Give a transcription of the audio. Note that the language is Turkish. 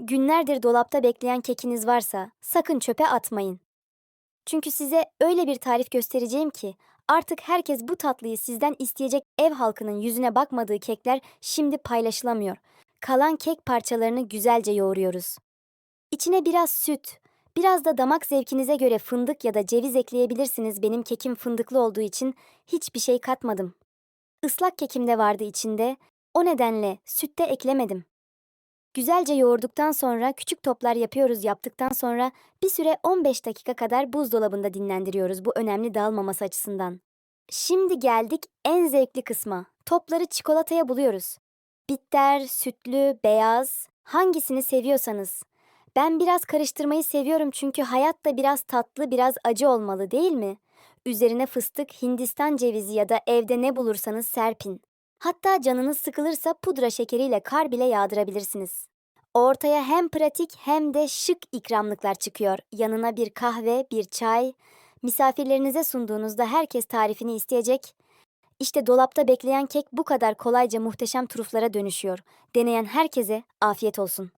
Günlerdir dolapta bekleyen kekiniz varsa sakın çöpe atmayın. Çünkü size öyle bir tarif göstereceğim ki artık herkes bu tatlıyı sizden isteyecek ev halkının yüzüne bakmadığı kekler şimdi paylaşılamıyor. Kalan kek parçalarını güzelce yoğuruyoruz. İçine biraz süt, biraz da damak zevkinize göre fındık ya da ceviz ekleyebilirsiniz. Benim kekim fındıklı olduğu için hiçbir şey katmadım. Islak kekim de vardı içinde. O nedenle süt de eklemedim. Güzelce yoğurduktan sonra küçük toplar yapıyoruz. Yaptıktan sonra bir süre 15 dakika kadar buzdolabında dinlendiriyoruz bu önemli dağılmaması açısından. Şimdi geldik en zevkli kısma. Topları çikolataya buluyoruz. Bitter, sütlü, beyaz, hangisini seviyorsanız. Ben biraz karıştırmayı seviyorum çünkü hayat da biraz tatlı, biraz acı olmalı değil mi? Üzerine fıstık, hindistan cevizi ya da evde ne bulursanız serpin. Hatta canınız sıkılırsa pudra şekeriyle kar bile yağdırabilirsiniz. Ortaya hem pratik hem de şık ikramlıklar çıkıyor. Yanına bir kahve, bir çay. Misafirlerinize sunduğunuzda herkes tarifini isteyecek. İşte dolapta bekleyen kek bu kadar kolayca muhteşem truflara dönüşüyor. Deneyen herkese afiyet olsun.